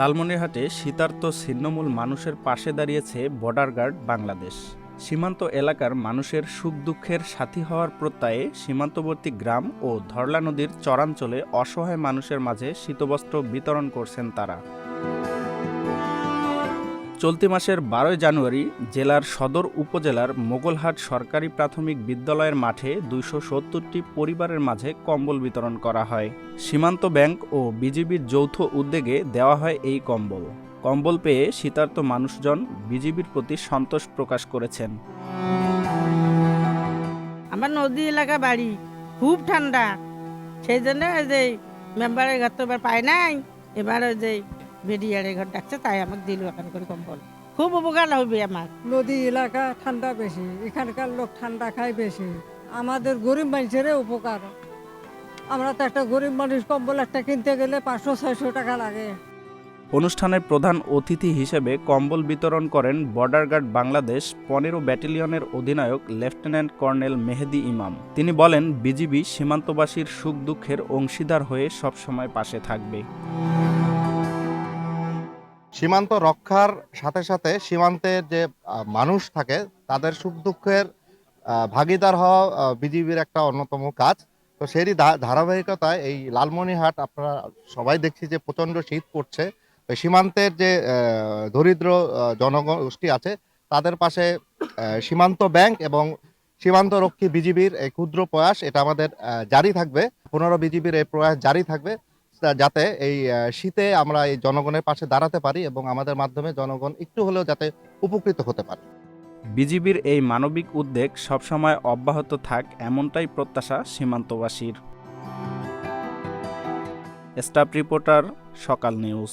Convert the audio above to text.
লালমনিরহাটে শীতার্থ ছিন্নমূল মানুষের পাশে দাঁড়িয়েছে বর্ডার গার্ড বাংলাদেশ। সীমান্ত এলাকার মানুষের সুখ দুঃখের সাথী হওয়ার প্রত্যয়ে সীমান্তবর্তী গ্রাম ও ধরলা নদীর চরাঞ্চলে অসহায় মানুষের মাঝে শীতবস্ত্র বিতরণ করছেন তারা। চলতি মাসের বারোই জানুয়ারি জেলার সদর উপজেলার মোগলহাট সরকারি প্রাথমিক বিদ্যালয়ের মাঠে দুইশো সত্তরটি পরিবারের মাঝে কম্বল বিতরণ করা হয়। সীমান্ত ব্যাংক ও বিজিবির যৌথ উদ্যোগে দেওয়া হয় এই কম্বল। কম্বল পেয়ে শীতার্ত মানুষজন বিজিবির প্রতি সন্তোষ প্রকাশ করেছেন। আমার নদী এলাকা বাড়ি, খুব ঠান্ডা। সেই জন্য যে মেম্বারের ঘর তো এবার পায় নাই। এবার ওই যে বেরিয়ারের ঘর ডাকছে তাই আমাকে দিল এখন করে কম্বল। খুব উপকার হবে আমার। নদী এলাকা ঠান্ডা বেশি এখানকার লোক ঠান্ডা খায় বেশি। আমাদের গরিব মানুষের উপকার। আমরা তো একটা গরিব মানুষ কম্বল একটা কিনতে গেলে পাঁচশো ছয়শো টাকা লাগে। অনুষ্ঠানের প্রধান অতিথি হিসেবে কম্বল বিতরণ করেন বর্ডার গার্ড বাংলাদেশ পনেরো ব্যাটালিয়নের অধিনায়ক লেফটেন্যান্ট কর্নেল মেহেদি ইমাম। তিনি বলেন বিজিবি সীমান্তবাসীর সুখ দুঃখের অংশীদার হয়ে সবসময় পাশে থাকবে। সীমান্ত রক্ষার সাথে সাথে সীমান্তের যে মানুষ থাকে, তাদের সুখ দুঃখের ভাগিদার হওয়া বিজিবির একটা অন্যতম কাজ। তো সেরই ধা- ধারাবাহিকতায় এই লালমনিহাট আপনারা সবাই দেখছি যে প্রচণ্ড শীত পড়ছে। সীমান্তের যে দরিদ্র জনগোষ্ঠী আছে, তাদের পাশে সীমান্ত ব্যাংক এবং সীমান্ত রক্ষী বিজিবির এই ক্ষুদ্র প্রয়াস, এটা আমাদের জারি থাকবে। পনেরো বিজিবির এই প্রয়াস জারি থাকবে। যাতে এই শীতে আমরা এই জনগণের পাশে দাঁড়াতে পারি এবং আমাদের মাধ্যমে জনগণ একটু হলেও যাতে উপকৃত হতে পারে। বিজিবির এই মানবিক উদ্যোগ সবসময় অব্যাহত থাক এমনটাই প্রত্যাশা সীমান্তবাসীর। Staff reporter Sakal news.